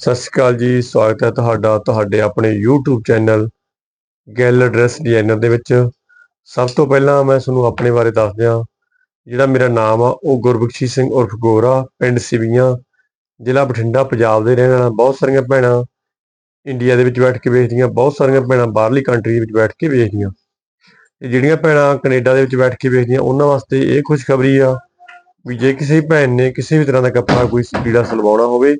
ਸਤਿ ਸ਼੍ਰੀ ਅਕਾਲ ਜੀ, ਸਵਾਗਤ ਹੈ ਤੁਹਾਡਾ, ਤੁਹਾਡੇ ਆਪਣੇ YouTube ਚੈਨਲ ਗੈਲ ਐਡਰੈਸ ਡਿਜ਼ਾਈਨਰ ਦੇ ਵਿੱਚ। ਸਭ ਤੋਂ ਪਹਿਲਾਂ ਮੈਂ ਤੁਹਾਨੂੰ ਆਪਣੇ ਬਾਰੇ ਦੱਸ ਦਿਆਂ ਜਿਹੜਾ ਮੇਰਾ ਨਾਮ ਆ, ਉਹ ਗੁਰਬਖਸ਼ੀ ਸਿੰਘ ਉਰਫ ਗੋਰਾ, ਪਿੰਡ ਸਿਵੀਆਂ, ਜ਼ਿਲ੍ਹਾ ਬਠਿੰਡਾ, ਪੰਜਾਬ ਦੇ ਰਹਿਣ ਵਾਲਾ। ਬਹੁਤ ਸਾਰੀਆਂ ਭੈਣਾਂ ਇੰਡੀਆ ਦੇ ਵਿੱਚ ਬੈਠ ਕੇ ਵੇਚਦੀਆਂ ਬਹੁਤ ਸਾਰੀਆਂ ਭੈਣਾਂ ਬਾਹਰਲੀ ਕੰਟਰੀ ਦੇ ਵਿੱਚ ਬੈਠ ਕੇ ਵੇਚਦੀਆਂ ਤੇ ਜਿਹੜੀਆਂ ਭੈਣਾਂ ਕੈਨੇਡਾ ਦੇ ਵਿੱਚ ਬੈਠ ਕੇ ਵੇਚਦੀਆਂ ਉਹਨਾਂ ਵਾਸਤੇ ਇਹ ਖੁਸ਼ਖਬਰੀ ਆ ਵੀ ਜੇ ਕਿਸੇ ਭੈਣ ਨੇ ਕਿਸੇ ਵੀ ਤਰ੍ਹਾਂ ਦਾ ਕੱਪੜਾ ਕੋਈ ਲੀੜਾ ਸਲਵਾਉਣਾ ਹੋਵੇ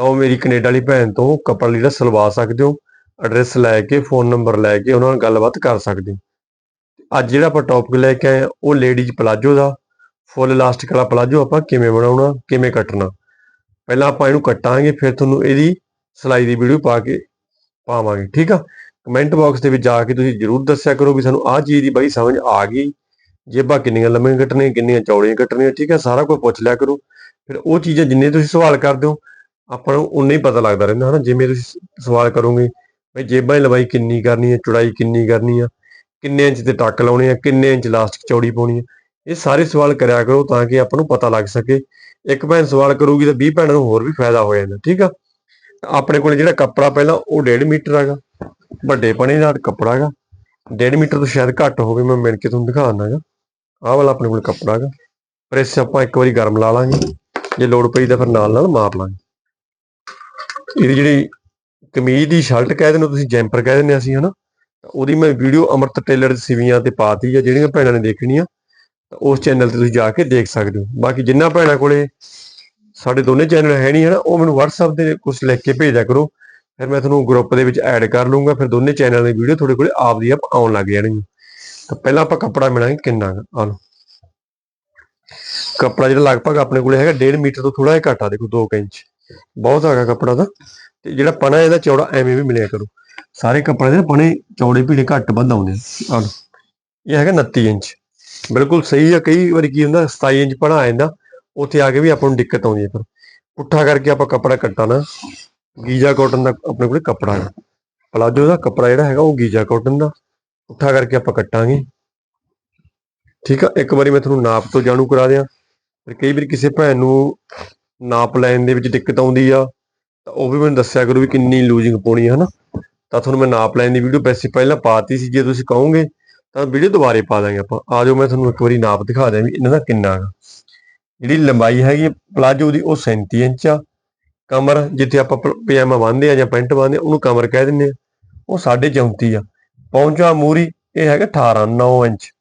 ਉਹ ਮੇਰੀ ਕੈਨੇਡਾ ਵਾਲੀ ਭੈਣ ਤੋਂ ਕੱਪੜਾ ਲੀੜਾ ਸਲਵਾ ਸਕਦੇ ਹੋ ਐਡਰੈਸ ਲੈ ਕੇ ਫੋਨ ਨੰਬਰ ਲੈ ਕੇ ਉਹਨਾਂ ਨਾਲ ਗੱਲਬਾਤ ਕਰ ਸਕਦੇ ਹੋ। ਅੱਜ ਜਿਹੜਾ ਆਪਾਂ ਟੌਪਿਕ ਲੈ ਕੇ ਆਏ ਹਾਂ, ਉਹ ਲੇਡੀਜ਼ ਪਲਾਜੋ ਦਾ ਫੁੱਲ ਇਲਾਸਟਿਕ ਵਾਲਾ ਪਲਾਜੋ ਆਪਾਂ ਕਿਵੇਂ ਬਣਾਉਣਾ ਕਿਵੇਂ ਕੱਟਣਾ। ਪਹਿਲਾਂ ਆਪਾਂ ਇਹਨੂੰ ਕੱਟਾਂਗੇ ਫਿਰ ਤੁਹਾਨੂੰ ਇਹਦੀ ਸਿਲਾਈ ਦੀ ਵੀਡੀਓ ਪਾ ਕੇ ਪਾਵਾਂਗੇ ਠੀਕ ਆ? ਕਮੈਂਟ ਬਾਕਸ ਦੇ ਵਿੱਚ ਜਾ ਕੇ ਤੁਸੀਂ ਜਰੂਰ ਦੱਸਿਆ ਕਰੋ ਵੀ ਸਾਨੂੰ ਆਹ ਚੀਜ਼ ਦੀ ਬਾਈ ਸਮਝ ਆ ਗਈ। ਜੇਬਾਂ ਕਿੰਨੀਆਂ ਲੰਮੀਆਂ ਕੱਟਣੀਆਂ ਕਿੰਨੀਆਂ ਚੌੜੀਆਂ ਕੱਟਣੀਆਂ ਠੀਕ ਆ ਸਾਰਾ ਕੁਝ ਪੁੱਛ ਲਿਆ ਕਰੋ। ਫਿਰ ਉਹ ਚੀਜ਼ਾਂ ਜਿੰਨੇ ਤੁਸੀਂ ਸਵਾਲ ਕਰਦੇ ਹੋ ਆਪਾਂ ਨੂੰ ਉਨਾ ਹੀ ਪਤਾ ਲੱਗਦਾ ਰਹਿੰਦਾ ਹਨਾ ਜਿਵੇਂ ਤੁਸੀਂ ਸਵਾਲ ਕਰੋਗੇ, ਬਈ ਜੇਬਾਂ ਦੀ ਲੰਬਾਈ ਕਿੰਨੀ ਕਰਨੀ ਹੈ, ਚੌੜਾਈ ਕਿੰਨੀ ਕਰਨੀ ਆ ਕਿੰਨੇ ਇੰਚ ਤੇ ਟੱਕ ਲਾਉਣੇ ਆ, ਕਿੰਨੇ ਇੰਚ ਲਾਸਟਿਕ ਚੌੜੀ ਪਾਉਣੀ ਆ ਇਹ ਸਾਰੇ ਸਵਾਲ ਕਰਿਆ ਕਰੋ ਤਾਂ ਕਿ ਆਪਾਂ ਨੂੰ ਪਤਾ ਲੱਗ ਸਕੇ। ਇੱਕ ਭੈਣ ਸਵਾਲ ਕਰੂਗੀ ਤਾਂ 20 ਭੈਣਾਂ ਨੂੰ ਹੋਰ ਵੀ ਫਾਇਦਾ ਹੋ ਜਾਂਦਾ, ਠੀਕ ਆ? ਆਪਣੇ ਕੋਲ ਜਿਹੜਾ ਕੱਪੜਾ ਪਹਿਲਾਂ ਉਹ 1.5 ਮੀਟਰ ਹੈਗਾ, ਵੱਡੇ ਪਣੇ ਦਾ ਕੱਪੜਾ ਹੈਗਾ 1.5 ਮੀਟਰ ਤੋਂ ਸ਼ਾਇਦ ਘੱਟ ਹੋਵੇ, ਮੈਂ ਮਿਣ ਕੇ ਤੁਹਾਨੂੰ ਦਿਖਾ ਦਿੰਦਾ ਹੈਗਾ, ਆਹ ਵਾਲਾ ਆਪਣੇ ਕੋਲ ਕੱਪੜਾ ਹੈਗਾ, ਪ੍ਰੈਸ ਆਪਾਂ ਇੱਕ ਵਾਰੀ ਗਰਮ ਲਾ ਲਾਂਗੇ, ਜੇ ਲੋੜ ਪਈ ਤਾਂ ਫਿਰ ਨਾਲ ਨਾਲ ਮਾਪ ਲਾਂਗੇ। ਇਹਦੀ ਜਿਹੜੀ ਕਮੀਜ਼ ਦੀ ਸ਼ਰਟ ਕਹਿ ਦਿੰਦੇ ਹੋ ਤੁਸੀਂ, ਜੈਂਪਰ ਕਹਿ ਦਿੰਦੇ ਅਸੀਂ, ਹਨਾ? ਤਾਂ ਉਹਦੀ ਮੈਂ ਵੀਡੀਓ ਅਮਰਤ ਟੇਲਰ ਦੀ ਸਿਵੀਆਂ ਤੇ ਪਾਤੀ ਆ, ਜਿਹੜੀਆਂ ਭੈਣਾਂ ਨੇ ਦੇਖਣੀਆਂ ਉਸ ਚੈਨਲ ਤੇ ਤੁਸੀਂ ਜਾ ਕੇ ਦੇਖ ਸਕਦੇ ਹੋ। ਬਾਕੀ ਜਿੰਨਾ ਭੈਣਾਂ ਕੋਲੇ ਸਾਡੇ ਦੋਨੇ ਚੈਨਲ ਹੈ ਨਹੀਂ, ਹਨਾ, ਉਹ ਮੈਨੂੰ WhatsApp ਤੇ ਕੁਝ ਲਿਖ ਕੇ ਭੇਜਿਆ ਕਰੋ। ਫਿਰ ਮੈਂ ਤੁਹਾਨੂੰ ਗਰੁੱਪ ਦੇ ਵਿੱਚ ਐਡ ਕਰ ਲੂੰਗਾ ਫਿਰ ਦੋਨੇ ਚੈਨਲ ਦੀ ਵੀਡੀਓ ਤੁਹਾਡੇ ਕੋਲੇ ਆਪ ਦੀ ਆਪ ਆਉਣ ਲੱਗ ਜਾਣਗੀਆਂ ਤਾਂ ਪਹਿਲਾਂ ਆਪਾਂ ਕੱਪੜਾ ਮਿਲਾਂਗੇ, ਕਿੰਨਾ ਆ ਲਓ। ਕੱਪੜਾ ਜਿਹੜਾ ਲਗਭਗ ਆਪਣੇ ਕੋਲੇ ਹੈਗਾ 1.5 ਮੀਟਰ ਤੋਂ ਥੋੜਾ ਜਿਹਾ ਘੱਟ ਆ, ਦੇਖੋ 2 ਇੰਚ। ਬਹੁਤ ਹੈਗਾ ਕੱਪੜਾ ਦਾ ਤੇ ਜਿਹੜਾ ਪਣਾ ਇਹਦਾ ਚੌੜਾ ਐਵੇਂ ਵੀ ਮਿਲਿਆ ਕਰੂ। ਸਾਰੇ ਕੱਪੜੇ ਦੇ ਪਣੇ ਚੌੜੇ ਭੀੜੇ ਘੱਟ ਵੱਧ ਆਉਂਦੇ ਆ ਇਹ ਹੈਗਾ 29 ਇੰਚ। ਬਿਲਕੁਲ ਸਹੀ ਆ, ਕਈ ਵਾਰੀ ਕੀ ਹੁੰਦਾ 27 ਇੰਚ ਪਣਾ ਆ ਜਾਂਦਾ, ਉੱਥੇ ਆ ਕੇ ਵੀ ਆਪਾਂ ਨੂੰ ਦਿੱਕਤ ਆਉਂਦੀ ਹੈ ਫਿਰ। ਪੁੱਠਾ ਕਰਕੇ ਆਪਾਂ ਕੱਪੜਾ ਕੱਟਣਾ ਗੀਜਾ ਕਾਟਨ ਦਾ ਆਪਣੇ ਕੋਲੇ ਕੱਪੜਾ ਹੈ। ਪਲਾਜੋ ਦਾ ਕੱਪੜਾ ਜਿਹੜਾ ਹੈਗਾ ਉਹ ਗੀਜਾ ਕਾਟਨ ਦਾ। ਪੁੱਠਾ ਕਰਕੇ ਆਪਾਂ ਕੱਟਾਂਗੇ। ਠੀਕ ਆ, ਇੱਕ ਵਾਰੀ ਮੈਂ ਤੁਹਾਨੂੰ ਨਾਪ ਤੋਂ ਜਾਣੂ ਕਰਾ ਦਿਆਂ। ਫਿਰ ਕਈ ਵਾਰੀ ਕਿਸੇ ਭੈਣ ਨੂੰ ਨਾਪ ਲੈਣ ਦੇ ਵਿੱਚ ਦਿੱਕਤ ਆਉਂਦੀ ਆ, ਤਾਂ ਉਹ ਵੀ ਮੈਨੂੰ ਦੱਸਿਆ ਕਰੋ ਵੀ ਕਿੰਨੀ ਲੂਜ਼ਿੰਗ ਪਾਉਣੀ ਹੈ ਹਨਾ? ਤਾਂ ਤੁਹਾਨੂੰ ਮੈਂ ਨਾਪ ਲੈਣ ਦੀ ਵੀਡੀਓ ਵੈਸੇ ਪਹਿਲਾਂ ਪਾਤੀ ਸੀ, ਜੇ ਤੁਸੀਂ ਕਹੋਗੇ ਤਾਂ ਵੀਡੀਓ ਦੁਬਾਰੇ ਪਾ ਦਾਂਗੇ ਆਪਾਂ। ਆ ਜਾਓ, ਮੈਂ ਤੁਹਾਨੂੰ ਇੱਕ ਵਾਰੀ ਨਾਪ ਦਿਖਾ ਦਿਆਂ ਵੀ ਇਹਨਾਂ ਦਾ ਕਿੰਨਾ ਹੈਗਾ ਜਿਹੜੀ ਲੰਬਾਈ ਹੈਗੀ ਪਲਾਜੋ ਦੀ ਉਹ 37 ਇੰਚ ਆ। ਕਮਰ ਜਿੱਥੇ ਆਪਾਂ ਪ- ਪਜਾਮਾ ਬੰਨ੍ਹਦੇ ਆ ਜਾਂ ਪੈਂਟ ਬੰਨ੍ਹਦੇ ਆ, ਉਹਨੂੰ ਕਮਰ ਕਹਿ ਦਿੰਦੇ ਆ। ਉਹ 34 ਆ। ਪੌਂਚਾ ਮੂਰੀ, ਇਹ ਹੈਗਾ 18 9 ਇੰਚ।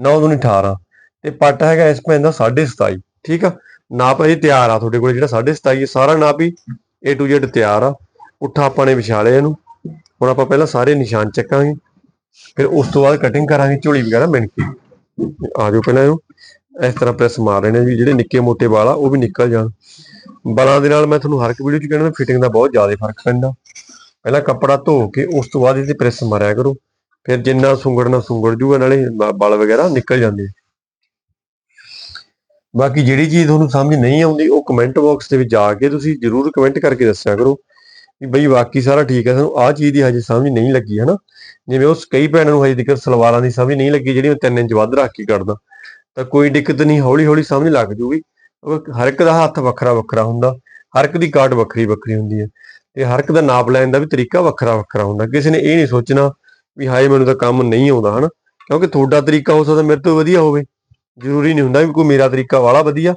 9 ਦੂਣੀ 18 ਤੇ ਪੱਟ ਹੈਗਾ ਇਸ ਪੈਂਦਾ 27.5 ਠੀਕ ਆ? ਨਾਪ ਇਹ ਤਿਆਰ ਆ ਤੁਹਾਡੇ ਕੋਲ ਜਿਹੜਾ 27.5 ਹੈ ਸਾਰਾ ਨਾਪ ਹੀ A to Z ਤਿਆਰ ਆ। ਪੁੱਠਾ ਆਪਾਂ ਨੇ ਵਿਛਾਲੇ ਇਹਨੂੰ। ਹੁਣ ਆਪਾਂ ਪਹਿਲਾਂ ਸਾਰੇ ਨਿਸ਼ਾਨ ਚੱਕਾਂਗੇ। ਫਿਰ ਉਸ ਤੋਂ ਬਾਅਦ ਕਟਿੰਗ ਕਰਾਂਗੇ ਝੋਲੀ ਵਗੈਰਾ ਮਿਣ ਕੇ। ਆ ਜਾਓ ਪਹਿਲਾਂ ਇਹਨੂੰ। ਇਸ ਤਰ੍ਹਾਂ ਪ੍ਰੈਸ ਮਾਰ ਲੈਣੇ ਵੀ ਜਿਹੜੇ ਨਿੱਕੇ ਮੋਟੇ ਵਾਲ ਆ, ਉਹ ਵੀ ਨਿਕਲ ਜਾਣ। ਵਾਲਾਂ ਦੇ ਨਾਲ ਮੈਂ ਤੁਹਾਨੂੰ ਹਰ ਇੱਕ ਵੀਡੀਓ 'ਚ ਕਹਿਣਾ ਫਿਟਿੰਗ ਦਾ ਬਹੁਤ ਜ਼ਿਆਦਾ ਫ਼ਰਕ ਪੈਂਦਾ। ਪਹਿਲਾਂ ਕੱਪੜਾ ਧੋ ਕੇ ਉਸ ਤੋਂ ਬਾਅਦ ਇਹਦੇ ਪ੍ਰੈਸ ਮਾਰਿਆ ਕਰੋ। ਫਿਰ ਜਿੰਨਾ ਸੁੰਗੜਨਾ ਸੁੰਗੜ ਜੂਗਾ, ਨਾਲੇ ਬ- ਵਾਲ ਵਗੈਰਾ ਨਿਕਲ ਜਾਂਦੇ ਬਾਕੀ ਜਿਹੜੀ ਚੀਜ਼ ਤੁਹਾਨੂੰ ਸਮਝ ਨਹੀਂ ਆਉਂਦੀ, ਉਹ ਕਮੈਂਟ ਬਾਕਸ ਦੇ ਵਿੱਚ ਜਾ ਕੇ ਤੁਸੀਂ ਜਰੂਰ ਕਮੈਂਟ ਕਰਕੇ ਦੱਸਿਆ ਕਰੋ ਵੀ ਬਈ ਬਾਕੀ ਸਾਰਾ ਠੀਕ ਹੈ, ਸਾਨੂੰ ਆਹ ਚੀਜ਼ ਦੀ ਹਜੇ ਸਮਝ ਨਹੀਂ ਲੱਗੀ ਹੈ ਨਾ ਜਿਵੇਂ ਉਸ ਕਈ ਭੈਣਾਂ ਨੂੰ ਹਜੇ ਤੱਕ ਸਲਵਾਰਾਂ ਦੀ ਸਮਝ ਨਹੀਂ ਲੱਗੀ ਜਿਹੜੀ ਮੈਂ 3 ਇੰਚ ਵੱਧ ਰੱਖ ਕੇ ਕੱਢਦਾ। ਤਾਂ ਕੋਈ ਦਿੱਕਤ ਨਹੀਂ ਹੌਲੀ ਹੌਲੀ ਸਮਝ ਲੱਗ ਜੂਗੀ। ਹਰ ਇੱਕ ਦਾ ਹੱਥ ਵੱਖਰਾ ਵੱਖਰਾ ਹੁੰਦਾ, ਹਰ ਇੱਕ ਦੀ ਕਾਟ ਵੱਖਰੀ ਵੱਖਰੀ ਹੁੰਦੀ ਹੈ। ਤੇ ਹਰ ਇੱਕ ਦਾ ਨਾਪ ਲੈਣ ਦਾ ਵੀ ਤਰੀਕਾ ਵੱਖਰਾ ਵੱਖਰਾ ਹੁੰਦਾ। ਕਿਸੇ ਨੇ ਇਹ ਨਹੀਂ ਸੋਚਣਾ ਵੀ ਹਾਏ, ਮੈਨੂੰ ਤਾਂ ਕੰਮ ਨਹੀਂ ਆਉਂਦਾ, ਹਨਾ? ਕਿਉਂਕਿ ਤੁਹਾਡਾ ਤਰੀਕਾ ਹੋ ਸਕਦਾ ਮੇਰੇ ਤੋਂ ਵਧੀਆ ਹੋਵੇ। ਜ਼ਰੂਰੀ ਨਹੀਂ ਹੁੰਦਾ ਵੀ ਕੋਈ ਮੇਰਾ ਤਰੀਕਾ ਵਾਲਾ ਵਧੀਆ।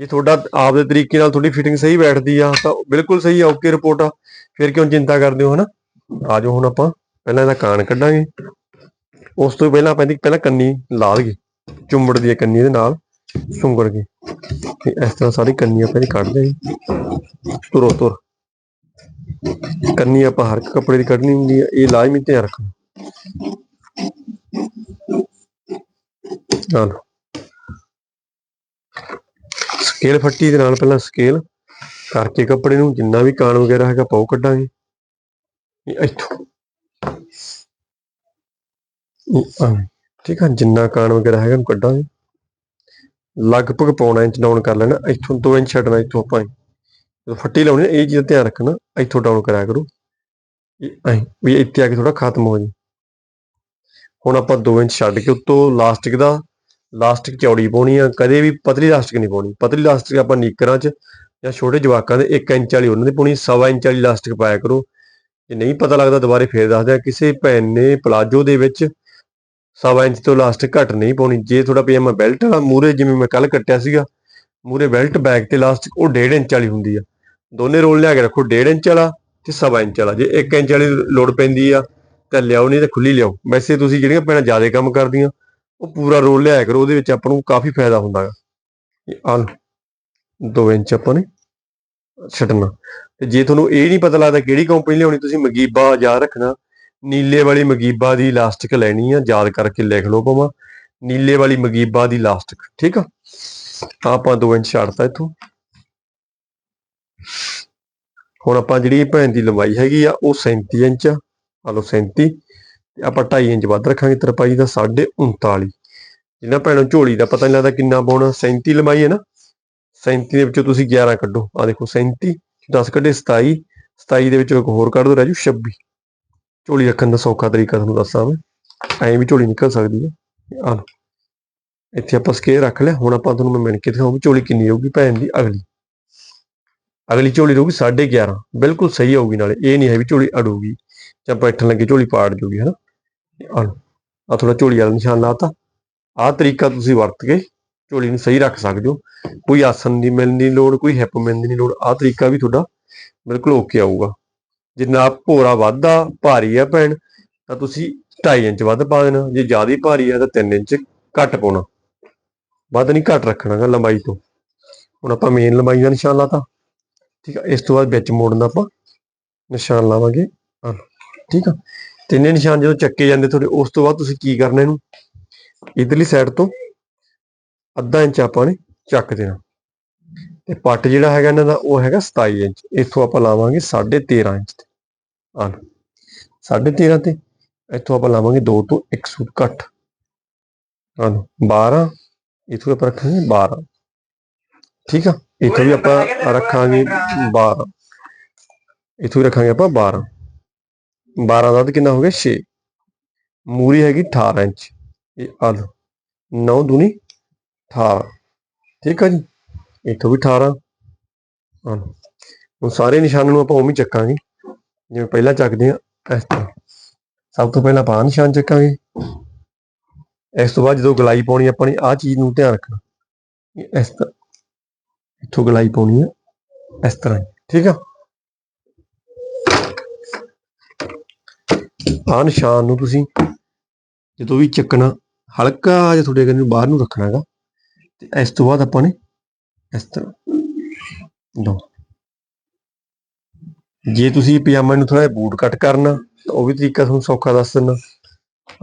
ਜੇ ਤੁਹਾਡਾ ਆਪ ਦੇ ਤਰੀਕੇ ਨਾਲ ਤੁਹਾਡੀ ਫਿਟਿੰਗ ਸਹੀ ਬੈਠਦੀ ਆ, ਤਾਂ ਬਿਲਕੁਲ ਸਹੀ ਆ ਓਕੇ ਰਿਪੋਰਟ ਆ। ਫਿਰ ਕਿਉਂ ਚਿੰਤਾ ਕਰਦੇ ਹੋ, ਹਨਾ? ਆ ਹੁਣ ਆਪਾਂ, ਪਹਿਲਾਂ ਇਹਦਾ ਕਾਨ ਕੱਢਾਂਗੇ। ਉਸ ਤੋਂ ਪਹਿਲਾਂ ਆਪਾਂ ਇਹਦੀ ਪਹਿਲਾਂ ਕੰਨੀ ਲਾ ਲਈਏ। ਚੁੰਬੜ ਦੀ ਕੰਨੀ ਦੇ ਨਾਲ ਸੁੰਗੜ ਕੇ। ਤੇ ਇਸ ਤਰ੍ਹਾਂ ਸਾਰੀ ਕੰਨੀ ਆਪਾਂ ਇਹਦੀ ਕੱਢ ਲਈ ਤੁਰੋ, ਤੁਰ। ਕੰਨੀ ਆਪਾਂ ਹਰ ਕੱਪੜੇ ਦੀ ਕੱਢਣੀ ਹੁੰਦੀ ਆ, ਇਹ ਲਾਜ਼ਮੀ ਧਿਆਨ ਰੱਖਣਾ। ਚਲੋ। ਸਕੇਲ ਫੱਟੀ ਦੇ ਨਾਲ ਪਹਿਲਾਂ ਸਕੇਲ ਕਰਕੇ ਕੱਪੜੇ ਨੂੰ ਜਿੰਨਾ ਵੀ ਕਾਣ ਵਗੈਰਾ ਹੈਗਾ ਪਾਉ ਕੱਢਾਂਗੇ। ਇੱਥੋਂ। ਠੀਕ ਆ, ਜਿੰਨਾ ਕਾਣ ਵਗੈਰਾ ਹੈਗਾ ਨੂੰ ਕੱਢਾਂਗੇ। ਲਗਭਗ ਪੌਣਾ ਇੰਚ ਡਾਊਨ ਕਰ ਲੈਣਾ, ਇੱਥੋਂ 2 ਇੰਚ ਛੱਡਣਾ, ਇੱਥੋਂ ਆਪਾਂ ਜਦੋਂ ਫੱਟੀ ਲਾਉਣੀ ਇਹ ਚੀਜ਼ ਧਿਆਨ ਰੱਖਣਾ, ਇੱਥੋਂ ਡਾਊਨ ਕਰਾਇਆ ਕਰੋ। ਐਂ, ਵੀ ਇੱਥੇ ਆ ਕੇ ਥੋੜਾ ਖਤਮ ਹੋ ਜੇ ਹੁਣ ਆਪਾਂ 2 ਇੰਚ ਛੱਡ ਕੇ ਉੱਤੋਂ ਲਾਸਟਿਕ ਦਾ ਲਾਸਟਿਕ ਚੌੜੀ ਪਾਉਣੀ ਆ, ਕਦੇ ਵੀ ਪਤਲੀ ਲਾਸਟਿਕ ਨਹੀਂ ਪਾਉਣੀ। ਪਤਲੀ ਲਾਸਟਿਕ ਆਪਾਂ ਨੀਕਰਾਂ 'ਚ ਜਾਂ ਛੋਟੇ ਜਵਾਕਾਂ ਦੇ 1 ਇੰਚ ਵਾਲੀ ਉਹਨਾਂ ਦੀ ਪਾਉਣੀ, ਸਵਾ ਇੰਚ ਵਾਲੀ ਇਲਾਸਟਿਕ ਪਾਇਆ ਕਰੋ। ਜੇ ਨਹੀਂ ਪਤਾ ਲੱਗਦਾ ਦੁਬਾਰੇ ਫੇਰ ਦੱਸ ਦਿਆਂ ਕਿਸੇ ਭੈਣ ਨੇ ਪਲਾਜੋ ਦੇ ਵਿੱਚ ਸਵਾ ਇੰਚ ਤੋਂ ਇਲਾਸਟਿਕ ਘੱਟ ਨਹੀਂ ਪਾਉਣੀ। ਜੇ ਤੁਹਾਡਾ ਪਜਾਮਾ ਬੈਲਟ ਵਾਲਾ ਮੂਰੇ ਜਿਵੇਂ ਮੈਂ ਕੱਲ ਕੱਟਿਆ ਸੀਗਾ ਮੂਰੇ ਬੈਲਟ ਬੈਕ ਤੇ ਲਾਸਟਿਕ, ਉਹ 1.5 ਇੰਚ ਵਾਲੀ ਹੁੰਦੀ ਆ। ਦੋਨੇ ਰੋਲ ਲਿਆ ਕੇ ਰੱਖੋ 1.5 ਇੰਚ ਵਾਲਾ ਤੇ ਸਵਾ ਇੰਚ ਵਾਲਾ। ਜੇ 1 ਇੰਚ ਵਾਲੀ ਲੋੜ ਪੈਂਦੀ ਆ, ਤਾਂ ਲਿਆਓ, ਨਹੀਂ ਤਾਂ ਖੁੱਲੀ ਲਿਆਓ। ਵੈਸੇ ਤੁਸੀਂ ਜਿਹੜੀਆਂ ਭੈਣਾਂ ਜ਼ਿਆਦਾ ਕੰਮ ਕਰਦੀਆਂ ਉਹ ਪੂਰਾ ਰੋਲ ਲਿਆਇਆ ਕਰੋ, ਉਹਦੇ ਵਿੱਚ ਆਪਾਂ ਨੂੰ ਕਾਫੀ ਫਾਇਦਾ ਹੁੰਦਾ ਹੈ ਆ 2 ਇੰਚ ਆਪਾਂ ਨੇ ਛੱਡਣਾ। ਤੇ ਜੇ ਤੁਹਾਨੂੰ ਇਹ ਨਹੀਂ ਪਤਾ ਲੱਗਦਾ ਕਿਹੜੀ ਕੰਪਨੀ ਲਿਆਉਣੀ, ਤੁਸੀਂ ਮਗੀਬਾ ਯਾਦ ਰੱਖਣਾ। ਨੀਲੇ ਵਾਲੀ ਮਗੀਬਾ ਦੀ ਇਲਾਸਟਿਕ ਲੈਣੀ ਆ, ਯਾਦ ਕਰਕੇ ਲਿਖ ਲਓ ਭਾਵੇਂ। ਨੀਲੇ ਵਾਲੀ ਮਗੀਬਾ ਦੀ ਇਲਾਸਟਿਕ ਠੀਕ ਆ? ਆਪਾਂ 2 ਇੰਚ ਛੱਡਤਾ ਇੱਥੋਂ। ਹੁਣ ਆਪਾਂ ਜਿਹੜੀ ਭੈਣ ਦੀ ਲੰਬਾਈ ਹੈਗੀ ਆ, ਉਹ 37 ਇੰਚ ਆ। ਲਓ 37 ਆਪਾਂ 2.5 ਇੰਚ ਵੱਧ ਰੱਖਾਂਗੇ, ਤਰਪਾਈ ਦਾ 39 ਜਿੰਨਾ ਭੈਣੋਂ ਝੋਲੀ ਦਾ ਪਤਾ ਨਹੀਂ ਲੱਗਦਾ ਕਿੰਨਾ ਪਾਉਣਾ 37 ਲੰਬਾਈ ਹੈ ਨਾ? 37 ਦੇ ਵਿੱਚੋਂ ਤੁਸੀਂ 11 ਕੱਢੋ। ਆ ਦੇਖੋ 37 10 ਕੱਢੇ 27 27 ਦੇ ਵਿੱਚੋਂ ਇੱਕ ਹੋਰ ਕੱਢ ਦੋ, ਰਹਿ ਜੂ 26 ਝੋਲੀ ਰੱਖਣ ਦਾ ਸੌਖਾ ਤਰੀਕਾ ਤੁਹਾਨੂੰ ਦੱਸਾਂ ਮੈਂ। ਐਂ ਵੀ ਝੋਲੀ ਨਿਕਲ ਸਕਦੀ ਹੈ। ਆ ਲਓ। ਇੱਥੇ ਆਪਾਂ ਸਕੇਅਰ ਰੱਖ ਲਿਆ। ਹੁਣ ਆਪਾਂ ਤੁਹਾਨੂੰ ਮੈਂ ਮਿਣ ਕੇ ਦਿਖਾਉਂ ਝੋਲੀ ਕਿੰਨੀ ਹੋਊਗੀ ਭੈਣ ਦੀ ਅਗਲੀ। ਅਗਲੀ ਝੋਲੀ ਰਹੂਗੀ 11.5 ਬਿਲਕੁਲ ਸਹੀ ਹੋਊਗੀ ਨਾਲੇ। ਇਹ ਨਹੀਂ ਹੈ ਵੀ ਝੋਲੀ ਅੜੂਗੀ ਜਾਂ ਬੈਠਣ ਲੱਗੇ ਝੋਲੀ ਪਾੜ ਜੂਗੀ ਹਨਾ ਆ ਥੋੜਾ ਝੋਲੀ ਵਾਲਾ ਨਿਸ਼ਾਨ ਲਾਤਾ। ਆਹ ਤਰੀਕਾ ਤੁਸੀਂ ਵਰਤ ਕੇ ਝੋਲੀ ਨੂੰ ਸਹੀ ਰੱਖ ਸਕਦੇ ਹੋ। ਕੋਈ ਆਸਨ ਦੀ ਮਿਲਣ ਦੀ ਲੋੜ, ਕੋਈ ਹਿੱਪ ਮਿਲਣ ਦੀ ਲੋੜ, ਆਹ ਤਰੀਕਾ ਵੀ ਤੁਹਾਡਾ ਬਿਲਕੁਲ ਓਕੇ ਆਊਗਾ। ਜਿੰਨਾ ਭੋਰਾ ਵੱਧਦਾ ਭਾਰੀ ਆ ਭੈਣ, ਤਾਂ ਤੁਸੀਂ 2.5 ਇੰਚ ਵੱਧ ਪਾ ਦੇਣਾ। ਜੇ ਜ਼ਿਆਦਾ ਭਾਰੀ ਆ ਤਾਂ 3 ਇੰਚ ਘੱਟ ਪਾਉਣਾ। ਵੱਧ ਨਹੀਂ, ਘੱਟ ਰੱਖਣਾਗਾ ਲੰਬਾਈ ਤੋਂ। ਹੁਣ ਆਪਾਂ ਮੇਨ ਲੰਬਾਈ ਦਾ ਨਿਸ਼ਾਨ ਲਾਤਾ। ਠੀਕ ਆ, ਇਸ ਤੋਂ ਬਾਅਦ ਵਿੱਚ ਮੋੜਨ ਦਾ ਆਪਾਂ ਨਿਸ਼ਾਨ ਲਾਵਾਂਗੇ। ਠੀਕ ਆ। ਤਿੰਨੇ ਨਿਸ਼ਾਨ ਜਦੋਂ ਚੱਕੇ ਜਾਂਦੇ ਤੁਹਾਡੇ, ਉਸ ਤੋਂ ਬਾਅਦ ਤੁਸੀਂ ਕੀ ਕਰਨਾ ਇਹਨੂੰ? ਇਧਰਲੀ ਸਾਈਡ ਤੋਂ ਅੱਧਾ ਇੰਚ ਆਪਾਂ ਨੇ ਚੱਕ ਦੇਣਾ। ਤੇ ਪੱਟ ਜਿਹੜਾ ਹੈਗਾ ਇਹਨਾਂ ਦਾ, ਉਹ ਹੈਗਾ 27 ਇੰਚ। ਇੱਥੋਂ ਆਪਾਂ ਲਾਵਾਂਗੇ 13.5 ਇੰਚ ਤੇ। ਆ 13.5 ਤੇ ਇੱਥੋਂ ਆਪਾਂ ਲਾਵਾਂਗੇ 2 ਤੋਂ 1 ਸੂਟ ਘੱਟ। ਆ ਲਓ 12 ਇੱਥੋਂ ਆਪਾਂ ਰੱਖਾਂਗੇ 12 ਠੀਕ ਆ? ਇੱਥੋਂ ਵੀ ਆਪਾਂ ਰੱਖਾਂਗੇ 12 ਇੱਥੋਂ ਵੀ ਰੱਖਾਂਗੇ ਆਪਾਂ 12 12 ਦਾ ਕਿੰਨਾ ਹੋ ਗਿਆ? 6 ਮੂਰੀ ਹੈਗੀ 18 ਇੰਚ। ਇਹ ਆ 9 ਦੂਣੀ 18 ਠੀਕ ਆ ਜੀ? ਇੱਥੋਂ ਵੀ 18 ਆ ਹੁਣ ਸਾਰੇ ਨਿਸ਼ਾਨਾਂ ਨੂੰ ਆਪਾਂ ਉਵੇਂ ਚੱਕਾਂਗੇ। ਜਿਵੇਂ ਪਹਿਲਾਂ ਚੱਕਦੇ ਆ ਇਸ ਤਰ੍ਹਾਂ। ਸਭ ਤੋਂ ਪਹਿਲਾਂ ਆਪਾਂ ਆਹ ਨਿਸ਼ਾਨ ਚੱਕਾਂਗੇ। ਇਸ ਤੋਂ ਬਾਅਦ ਜਦੋਂ ਗਲਾਈ ਪਾਉਣੀ ਆਪਾਂ ਨੇ ਆਹ ਚੀਜ਼ ਨੂੰ ਧਿਆਨ ਰੱਖਣਾ। ਇਸ ਤਰ੍ਹਾਂ। ਇੱਥੋਂ ਗਲਾਈ ਪਾਉਣੀ ਆ, ਇਸ ਤਰ੍ਹਾਂ ਠੀਕ ਆ? ਆਹ ਨਿਸ਼ਾਨ ਨੂੰ ਤੁਸੀਂ ਜਦੋਂ ਵੀ ਚੱਕਣਾ, ਹਲਕਾ ਜਿਹਾ ਤੁਹਾਡੇ ਕੰਨ ਨੂੰ ਬਾਹਰ ਨੂੰ ਰੱਖਣਾ ਹੈਗਾ, ਤੇ ਇਸ ਤੋਂ ਬਾਅਦ ਆਪਾਂ ਨੇ ਇਸ ਤਰ੍ਹਾਂ ਦੋ ਜੇ ਤੁਸੀਂ ਪਜਾਮੇ ਨੂੰ ਥੋੜਾ ਜਿਹਾ ਬੂਟ ਕੱਟ ਕਰਨਾ, ਤਾਂ ਉਹ ਵੀ ਤਰੀਕਾ ਤੁਹਾਨੂੰ ਸੌਖਾ ਦੱਸ ਦਿੰਦਾ।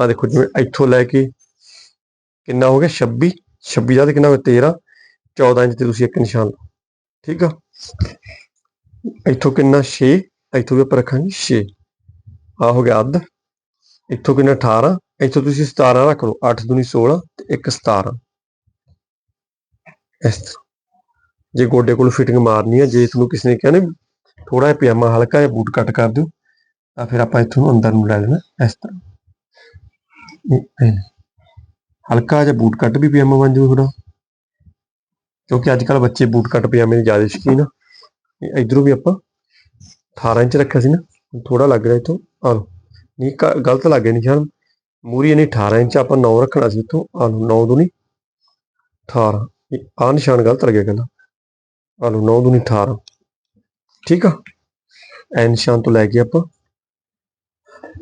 ਆ ਦੇਖੋ ਜਿਵੇਂ ਇੱਥੋਂ ਲੈ ਕੇ ਕਿੰਨਾ ਹੋ ਗਿਆ? 26 26 ਦਾ ਤੇ ਕਿੰਨਾ ਹੋ ਗਿਆ? 13 14 ਇੰਚ ਤੇ ਤੁਸੀਂ ਇੱਕ ਨਿਸ਼ਾਨ ਲਓ। ਠੀਕ ਆ? ਇੱਥੋਂ ਕਿੰਨਾ? 6 ਇੱਥੋਂ ਵੀ ਆਪਾਂ ਰੱਖਾਂਗੇ 6 ਆ ਹੋ ਗਿਆ ਅੱਧ। ਇੱਥੋਂ ਕਿੰਨਾ 18 ਇੱਥੋਂ ਤੁਸੀਂ 17 ਰੱਖ ਲਓ 8 ਦੂਣੀ 16 ਤੇ ਇੱਕ 17 ਇਸ ਤਰ੍ਹਾਂ ਜੇ ਗੋਡੇ ਕੋਲ ਫਿਟਿੰਗ ਮਾਰਨੀ ਹੈ ਜੇ ਤੁਹਾਨੂੰ ਕਿਸੇ ਨੇ ਕਿਹਾ ਨੇ ਥੋੜਾ ਜਿਹਾ ਪਜਾਮਾ ਹਲਕਾ ਜਿਹਾ ਬੂਟ ਕੱਟ ਕਰ ਦਿਓ, ਤਾਂ ਫਿਰ ਆਪਾਂ ਇੱਥੋਂ ਅੰਦਰ ਨੂੰ ਲੈ ਲੈਣਾ, ਇਸ ਤਰ੍ਹਾਂ। ਹਲਕਾ ਜਿਹਾ ਬੂਟ ਕੱਟ ਵੀ ਪਜਾਮਾ ਬਣ ਜੂ ਥੋੜਾ ਕਿਉਂਕਿ ਅੱਜ ਕੱਲ ਬੱਚੇ ਬੂਟ ਕੱਟ ਪਜਾਮੇ ਦੇ ਜ਼ਿਆਦਾ ਸ਼ੌਕੀਨ ਆ। ਇਹ ਇਧਰੋਂ ਵੀ ਆਪਾਂ 18 ਇੰਚ ਰੱਖਿਆ ਸੀ ਨਾ ਥੋੜਾ ਲੱਗ ਰਿਹਾ ਇਥੋਂ। ਆ ਲਓ। ਨਹੀਂ ਗਲਤ ਲੱਗ ਗਿਆ ਨਿਸ਼ਾਨ ਮੂਰੀ ਇਹਨੇ 18 ਇੰਚ ਆਪਾਂ 9 ਰੱਖਣਾ ਸੀ ਇੱਥੋਂ ਆ ਲਓ 9 ਦੂਣੀ 18 ਆ ਨਿਸ਼ਾਨ ਗਲਤ ਲੱਗਿਆ ਕਹਿੰਦਾ। ਆ ਲਓ 9 ਦੂਣੀ 18 ਠੀਕ ਆ? ਐ ਨਿਸ਼ਾਨ ਤੋਂ ਲੈ ਕੇ ਆਪਾਂ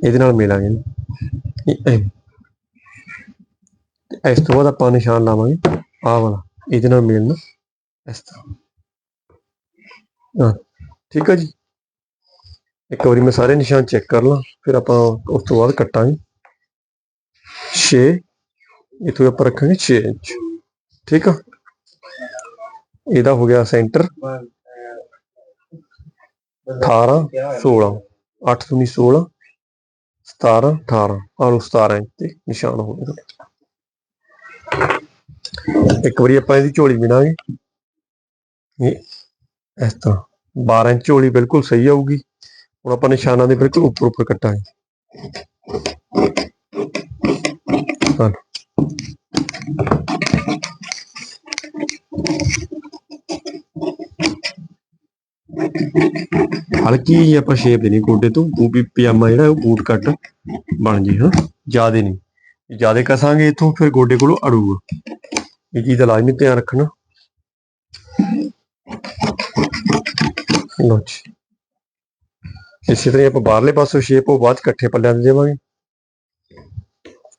ਇਹਦੇ ਨਾਲ ਮਿਲਾਂਗੇ। ਇਹ ਇਸ ਤੋਂ ਬਾਅਦ ਆਪਾਂ ਨਿਸ਼ਾਨ ਲਾਵਾਂਗੇ। ਆਹ ਵਾਲਾ, ਇਹਦੇ ਨਾਲ ਮਿਲਣਾ ਇਸ ਤਰ੍ਹਾਂ। ਠੀਕ ਆ ਜੀ? ਇੱਕ ਵਾਰੀ ਮੈਂ ਸਾਰੇ ਨਿਸ਼ਾਨ ਚੈੱਕ ਕਰ ਲਾਂ, ਫਿਰ ਆਪਾਂ ਉਸ ਤੋਂ ਬਾਅਦ ਕੱਟਾਂਗੇ। 6 ਇਥੋਂ ਆਪਾਂ ਰੱਖਾਂਗੇ 6 ਇੰਚ। ਠੀਕ ਆ? ਇਹਦਾ ਹੋ ਗਿਆ ਸੈਂਟਰ। 18 16 8 ਦੂਣੀ 16 17 18 ਆਹ ਲਓ 17 ਇੰਚ ਤੇ ਨਿਸ਼ਾਨ ਹੋ ਗਏ। ਇੱਕ ਵਾਰੀ ਆਪਾਂ ਇਹਦੀ ਝੋਲੀ ਬਿਨਾਂਗੇ ਇਹ ਇਸ ਤਰ੍ਹਾਂ। 12 ਇੰਚ ਝੋਲੀ ਬਿਲਕੁਲ ਸਹੀ ਆਊਗੀ। ਹੁਣ ਆਪਾਂ ਨਿਸ਼ਾਨਾਂ ਦੇ ਬਿਲਕੁਲ ਉੱਪਰ ਉੱਪਰ ਕੱਟਾਂਗੇ। ਹਾਂ। ਹਲਕੀ ਜਿਹੀ ਆਪਾਂ ਸ਼ੇਪ ਦੇਣੀ ਗੋਡੇ ਤੋਂ, ਉਹ ਵੀ ਪਜਾਮਾ ਜਿਹੜਾ ਉਹ ਬੂਟ ਕੱਟ ਬਣ ਜੇ, ਹਾਂ। ਜਿਆਦੇ ਨਹੀਂ। ਜਿਆਦੇ ਕਸਾਂਗੇ ਇਥੋਂ, ਫਿਰ ਗੋਡੇ ਕੋਲੋਂ ਅੜੂਗਾ। ਇਹ ਚੀਜ਼ ਦਾ ਲਾਜ਼ਮੀ ਧਿਆਨ ਰੱਖਣਾ। ਲਓ ਜੀ। ਇਸੇ ਤਰ੍ਹਾਂ ਆਪਾਂ ਬਾਹਰਲੇ ਪਾਸੋਂ ਸ਼ੇਪ ਉਹ ਬਾਅਦ 'ਚ ਇਕੱਠੇ ਪੱਲਿਆਂ ਤੇ ਦੇਵਾਂਗੇ।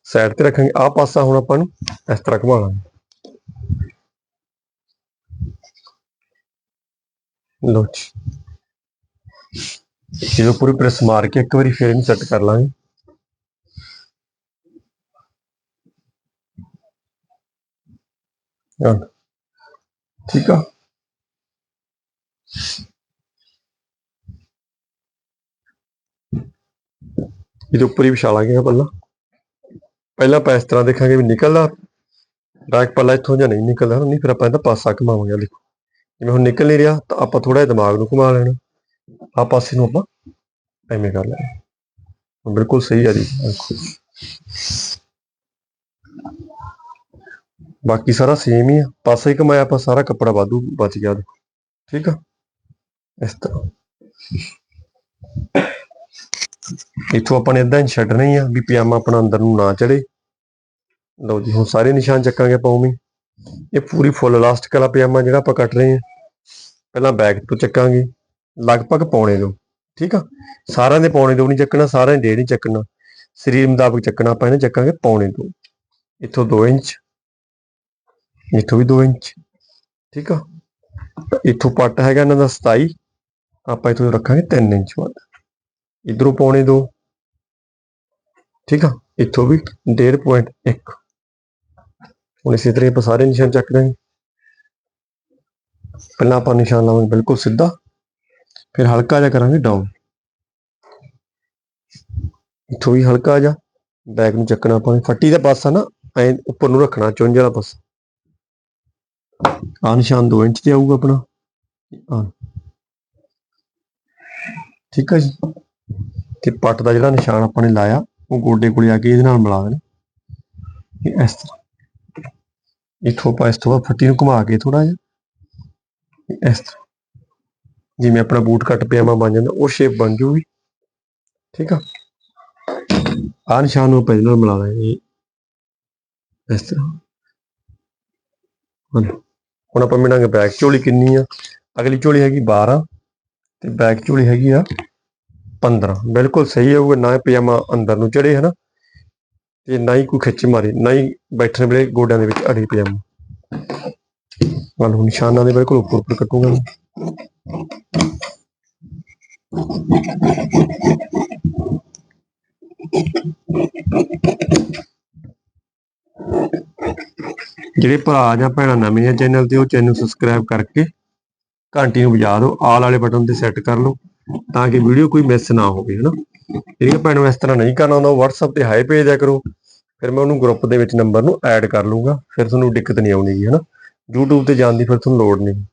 ਸਾਈਡ ਤੇ ਰੱਖਾਂਗੇ। ਆਹ ਪਾਸਾ ਹੁਣ ਆਪਾਂ ਨੂੰ ਇਸ ਤਰ੍ਹਾਂ ਘੁਮਾਉਣਾ। ਲਓ ਜੀ। ਜਦੋਂ ਪੂਰੀ ਪ੍ਰੈਸ ਮਾਰ ਕੇ ਇੱਕ ਵਾਰੀ ਫੇਰ ਇਹਨੂੰ ਸੈੱਟ ਕਰ ਲਾਂਗੇ। ਠੀਕ ਆ? ਇਹਦੇ ਉੱਪਰ ਹੀ ਵਿਛਾ ਲਾਂਗੇ ਪਹਿਲਾਂ ਪਹਿਲਾਂ ਆਪਾਂ ਇਸ ਤਰ੍ਹਾਂ ਦੇਖਾਂਗੇ ਵੀ ਨਿਕਲਦਾ। ਡਾਇਰੈਕਟ ਪੱਲਾ ਇੱਥੋਂ ਜਾਂ ਨਹੀਂ ਨਿਕਲਦਾ, ਨਹੀਂ ਫਿਰ ਆਪਾਂ ਇਹਦਾ ਪਾਸਾ ਘੁਮਾਵਾਂਗੇ। ਦੇਖੋ, ਜਿਵੇਂ ਹੁਣ ਨਿਕਲ ਨਹੀਂ ਰਿਹਾ, ਤਾਂ ਆਪਾਂ ਥੋੜਾ ਜਿਹਾ ਦਿਮਾਗ ਨੂੰ ਘੁਮਾ ਲੈਣਾ। ਆ ਪਾਸੇ ਨੂੰ ਆਪਾਂ ਐਵੇਂ ਕਰ ਲੈਣਾ। ਬਿਲਕੁਲ ਸਹੀ ਆ ਜੀ। ਬਾਕੀ ਸਾਰਾ ਸੇਮ ਹੀ ਆ। ਪਾਸਾ ਹੀ ਘੁਮਾਇਆ ਆਪਾਂ, ਸਾਰਾ ਕੱਪੜਾ ਵਾਧੂ ਬਚ ਗਿਆ। ਠੀਕ ਆ? ਇਸ ਤਰ੍ਹਾਂ। ਇੱਥੋਂ ਆਪਾਂ ਨੇ ਇਦਾਂ ਹੀ ਛੱਡਣਾ ਹੀ ਆ ਵੀ ਪਜਾਮਾ ਆਪਣਾ ਅੰਦਰ ਨੂੰ ਨਾ ਚੜੇ ਲਓ ਜੀ, ਹੁਣ ਸਾਰੇ ਨਿਸ਼ਾਨ ਚੱਕਾਂਗੇ ਆਪਾਂ ਉਵੇਂ ਇਹ ਪੂਰੀ ਫੁੱਲ ਇਲਾਸਟਿਕ ਵਾਲਾ ਪਜਾਮਾ ਜਿਹੜਾ ਆਪਾਂ ਕੱਟ ਰਹੇ ਹਾਂ। ਪਹਿਲਾਂ ਬੈਕ ਤੋਂ ਚੱਕਾਂਗੇ, ਲਗਭਗ ਪੌਣੇ ਦੋ ਠੀਕ ਆ? ਸਾਰਿਆਂ ਦੇ ਪੌਣੇ ਦੋ ਨਹੀਂ ਚੱਕਣਾ, ਸਾਰਿਆਂ ਦੇ ਡੇਢ ਨਹੀਂ ਚੱਕਣਾ। ਸਰੀਰ ਮੁਤਾਬਕ ਚੱਕਣਾ ਆਪਾਂ ਇਹਨੇ, ਚੱਕਾਂਗੇ ਪੌਣੇ ਦੋ ਇੱਥੋਂ 2 ਇੰਚ, ਇੱਥੋਂ ਵੀ 2 ਇੰਚ, ਠੀਕ ਆ? ਇੱਥੋਂ ਪੱਟ ਹੈਗਾ ਇਹਨਾਂ ਦਾ 27 ਆਪਾਂ ਇੱਥੋਂ ਰੱਖਾਂਗੇ 3 ਇੰਚ ਵੱਧ। ਇਧਰੋਂ ਪੌਣੇ ਦੋ। ਠੀਕ ਆ? ਇੱਥੋਂ ਵੀ 1.1 ਹੁਣ ਇਸੇ ਤਰ੍ਹਾਂ ਆਪਾਂ ਸਾਰੇ ਨਿਸ਼ਾਨ ਚੱਕ ਲਾਂਗੇ ਪਹਿਲਾਂ ਆਪਾਂ ਨਿਸ਼ਾਨ ਲਾਵਾਂਗੇ ਬਿਲਕੁਲ ਸਿੱਧਾ। ਫਿਰ ਹਲਕਾ ਜਿਹਾ ਕਰਾਂਗੇ ਡਾਊਨ ਇੱਥੋਂ ਵੀ ਹਲਕਾ ਜਿਹਾ। ਬੈਕ ਨੂੰ ਚੱਕਣਾ ਆਪਾਂ ਫੱਟੀ ਦਾ ਪਾਸਾ ਨਾ, ਐ ਉੱਪਰ ਨੂੰ ਰੱਖਣਾ, ਚੁੰਝ ਵਾਲਾ ਪਾਸਾ। ਆ ਨਿਸ਼ਾਨ 2 ਇੰਚ ਤੇ ਆਊਗਾ ਆਪਣਾ। ਠੀਕ ਹੈ ਜੀ। ਤੇ ਪੱਟ ਦਾ ਜਿਹੜਾ ਨਿਸ਼ਾਨ ਆਪਾਂ ਨੇ ਲਾਇਆ, ਉਹ ਗੋਡੇ ਕੋਲੇ ਆ ਕੇ ਇਹਦੇ ਨਾਲ ਮਿਲਾ ਦੇਣਾ। ਇਸ ਤਰ੍ਹਾਂ। ਇਥੋਂ ਆਪਾਂ ਇਸ ਤੋਂ ਬਾਅਦ ਫੱਟੀ ਨੂੰ ਘੁਮਾ ਕੇ ਥੋੜਾ ਜਿਹਾ। ਇਸ ਤਰ੍ਹਾਂ। ਜਿਵੇਂ ਆਪਣਾ ਬੂਟ ਕੱਟ ਪਜਾਮਾ ਬਣ ਜਾਂਦਾ, ਉਹ ਸ਼ੇਪ ਬਣ ਜੂਗੀ। ਠੀਕ ਆ? ਆ ਨਿਸ਼ਾਨ ਨੂੰ ਆਪਾਂ ਇਹਦੇ ਨਾਲ ਮਿਲਾ ਦਾਂਗੇ ਇਸ ਤਰ੍ਹਾਂ। ਹੁਣ ਆਪਾਂ ਮਿਣਾਂਗੇ ਬੈਕ ਝੋਲੀ ਕਿੰਨੀ ਆ? ਅਗਲੀ ਝੋਲੀ ਹੈਗੀ 12 ਤੇ ਬੈਕ ਝੋਲੀ ਹੈਗੀ ਆ 15 ਬਿਲਕੁਲ ਸਹੀ ਹੋਊਗਾ ਨਾ ਪਜਾਮਾ ਅੰਦਰ ਨੂੰ ਚੜੇ ਹਨਾ? ਤੇ ਨਾ ਹੀ ਕੋਈ ਖਿੱਚ ਮਾਰੇ, ਨਾ ਹੀ ਬੈਠਣ ਵੇਲੇ ਗੋਡਿਆਂ ਦੇ ਵਿੱਚ ਅੜੇ ਪਜਾਮਾ। ਵੱਲ ਨਿਸ਼ਾਨਾਂ ਦੇ ਬਿਲਕੁਲ ਉੱਪਰ ਉੱਪਰ ਕੱਟੂਗਾ ਜਿਹੜੇ ਭਰਾ ਜਾਂ ਭੈਣਾਂ ਨਵੇਂ ਆ ਚੈਨਲ ਤੇ, ਉਹ ਚੈਨਲ ਸਬਸਕ੍ਰਾਈਬ ਕਰਕੇ ਘੰਟੀ ਨੂੰ ਵਜਾ ਦਿਓ, ਆਲ ਵਾਲੇ ਬਟਨ ਤੇ ਸੈੱਟ ਕਰ ਲਓ। ਤਾਂ ਕਿ ਵੀਡੀਓ ਕੋਈ ਮਿਸ ਨਾ ਹੋਵੇ, ਹਨਾ? ਜਿਹੜੀਆਂ ਭੈਣਾਂ ਇਸ ਤਰ੍ਹਾਂ ਨਹੀਂ ਕਰਨਾ ਆਉਂਦਾ ਉਹ WhatsApp ਤੇ ਹਾਈ ਭੇਜ ਦਿਆ ਕਰੋ, ਫਿਰ ਮੈਂ ਉਹਨੂੰ ਗਰੁੱਪ ਦੇ ਵਿੱਚ ਨੰਬਰ ਨੂੰ ਐਡ ਕਰ ਲੂੰਗਾ ਫਿਰ ਤੁਹਾਨੂੰ ਦਿੱਕਤ ਨਹੀਂ ਆਉਣੀਗੀ, ਹਨਾ? YouTube ਤੇ ਜਾਣ ਦੀ ਫਿਰ ਤੁਹਾਨੂੰ ਲੋੜ ਨਹੀਂ।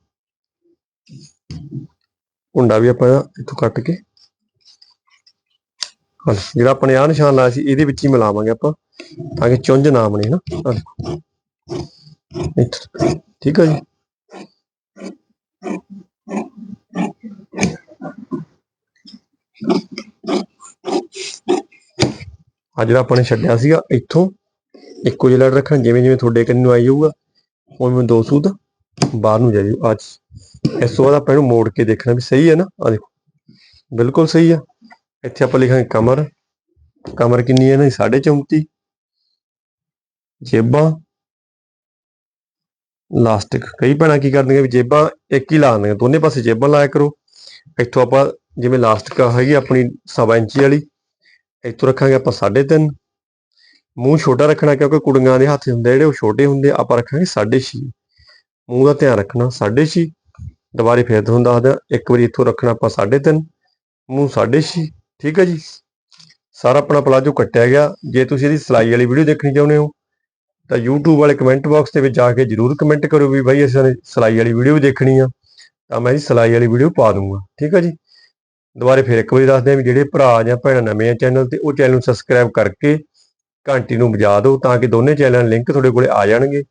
ਕੁੰਡਾ ਵੀ ਆਪਾਂ ਇੱਥੋਂ ਕੱਟ ਕੇ, ਹਾਂ, ਜਿਹੜਾ ਆਪਣੇ ਆ ਨਿਸ਼ਾਨ ਲਾਇਆ ਸੀ, ਇਹਦੇ ਵਿੱਚ ਹੀ ਮਿਲਾਵਾਂਗੇ ਆਪਾਂ, ਤਾਂ ਕਿ ਚੁੰਝ ਨਾ ਬਣੇ ਨਾ ਠੀਕ ਹੈ ਜੀ? ਆ ਜਿਹੜਾ ਆਪਾਂ ਨੇ ਛੱਡਿਆ ਸੀਗਾ ਇੱਥੋਂ। ਇੱਕੋ ਜਿਹਾ ਲੜ ਰੱਖਣਾ, ਜਿਵੇਂ ਜਿਵੇਂ ਤੁਹਾਡੇ ਕੰਨ ਨੂੰ ਆਈ ਜਾਊਗਾ, ਉਵੇਂ ਦੋ ਸੂਤ ਬਾਹਰ ਨੂੰ ਜਾਈ ਅੱਜ ਇਸ ਤੋਂ ਬਾਅਦ ਆਪਾਂ ਇਹਨੂੰ ਮੋੜ ਕੇ ਦੇਖਣਾ ਵੀ ਸਹੀ ਹੈ ਨਾ। ਆ ਦੇਖੋ, ਬਿਲਕੁਲ ਸਹੀ ਆ। ਇੱਥੇ ਆਪਾਂ ਲਿਖਾਂਗੇ ਕਮਰ। ਕਮਰ ਕਿੰਨੀ ਹੈ ਨਾ 34.5 ਜੇਬਾਂ। ਲਾਸਟਿਕ। ਕਈ ਭੈਣਾਂ ਕੀ ਕਰਦੀਆਂ ਵੀ ਜੇਬਾਂ ਇੱਕ ਹੀ ਲਾ ਦਿੰਦੀਆਂ। ਦੋਨੇ ਪਾਸੇ ਜੇਬਾਂ ਲਾਇਆ ਕਰੋ। ਇੱਥੋਂ ਆਪਾਂ ਜਿਵੇਂ ਲਾਸਟ ਲਾਸਟਿਕ ਹੈਗੀ ਆਪਣੀ ਸਵਾ ਇੰਚੀ ਵਾਲੀ ਇੱਥੋਂ ਰੱਖਾਂਗੇ ਆਪਾਂ 3.5 ਮੂੰਹ ਛੋਟਾ ਰੱਖਣਾ ਕਿਉਂਕਿ ਕੁੜੀਆਂ ਦੇ ਹੱਥ ਹੁੰਦੇ ਆ ਜਿਹੜੇ ਉਹ ਛੋਟੇ ਹੁੰਦੇ ਆ, ਆਪਾਂ ਰੱਖਾਂਗੇ 6.5 ਮੂੰਹ ਦਾ ਧਿਆਨ ਰੱਖਣਾ 6.5 ਦੁਬਾਰੇ ਫੇਰ ਤੁਹਾਨੂੰ ਦੱਸਦਾ ਇੱਕ ਵਾਰੀ ਇੱਥੋਂ ਰੱਖਣਾ ਆਪਾਂ 3.5 ਮੂੰਹ 6.5 ਠੀਕ ਹੈ ਜੀ? ਸਾਰਾ ਆਪਣਾ ਪਲਾਜੋ ਕੱਟਿਆ ਗਿਆ। ਜੇ ਤੁਸੀਂ ਇਹਦੀ ਸਿਲਾਈ ਵਾਲੀ ਵੀਡੀਓ ਦੇਖਣੀ ਚਾਹੁੰਦੇ ਹੋ ਤਾਂ YouTube ਵਾਲੇ ਕਮੈਂਟ ਬਾਕਸ ਦੇ ਵਿੱਚ ਜਾ ਕੇ ਜਰੂਰ ਕਮੈਂਟ ਕਰੋ ਵੀ ਭਾਈ ਅਸੀਂ ਨੇ ਸਿਲਾਈ ਵਾਲੀ ਵੀਡੀਓ ਵੀ ਦੇਖਣੀ ਆ। ਤਾਂ ਮੈਂ ਜੀ ਸਿਲਾਈ ਵਾਲੀ ਵੀਡੀਓ ਪਾ ਦੂੰਗਾ, ਠੀਕ ਹੈ ਜੀ? ਦੁਬਾਰੇ ਫਿਰ ਇੱਕ ਵਾਰੀ ਦੱਸਦੇ ਆ ਵੀ ਜਿਹੜੇ ਭਰਾ ਜਾਂ ਭੈਣਾਂ ਨਵੇਂ ਆ ਚੈਨਲ ਤੇ, ਉਹ ਚੈਨਲ ਨੂੰ ਸਬਸਕ੍ਰਾਈਬ ਕਰਕੇ ਘੰਟੀ ਨੂੰ ਵਜਾ ਦਿਓ ਤਾਂ ਕਿ ਦੋਨੇ ਚੈਨਲ ਲਿੰਕ ਤੁਹਾਡੇ ਕੋਲੇ ਆ ਜਾਣਗੇ।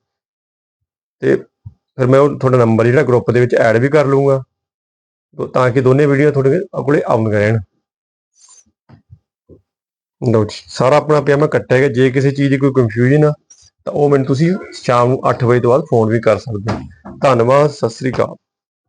ਤੇ ਫਿਰ ਮੈਂ ਉਹ ਤੁਹਾਡਾ ਨੰਬਰ ਜਿਹੜਾ ਗਰੁੱਪ ਦੇ ਵਿੱਚ ਐਡ ਵੀ ਕਰ ਲੂੰਗਾ ਤਾਂ ਕਿ ਦੋਨੇ ਵੀਡੀਓ ਤੁਹਾਡੇ ਕੋਲੇ ਆਉਂਦੀਆਂ ਰਹਿਣ। ਲਓ ਜੀ, ਸਾਰਾ ਆਪਣਾ ਪਿਆ ਮੈਂ ਕੱਟਿਆ ਗਿਆ ਜੇ ਕਿਸੇ ਚੀਜ਼ ਦੀ ਕੋਈ ਕਨਫਿਊਜ਼ਨ ਆ, ਤਾਂ ਉਹ ਮੈਨੂੰ ਤੁਸੀਂ ਸ਼ਾਮ ਨੂੰ 8 ਵਜੇ ਤੋਂ ਬਾਅਦ ਫੋਨ ਵੀ ਕਰ ਸਕਦੇ ਹੋ। ਧੰਨਵਾਦ, ਸਤਿ ਸ੍ਰੀ ਅਕਾਲ।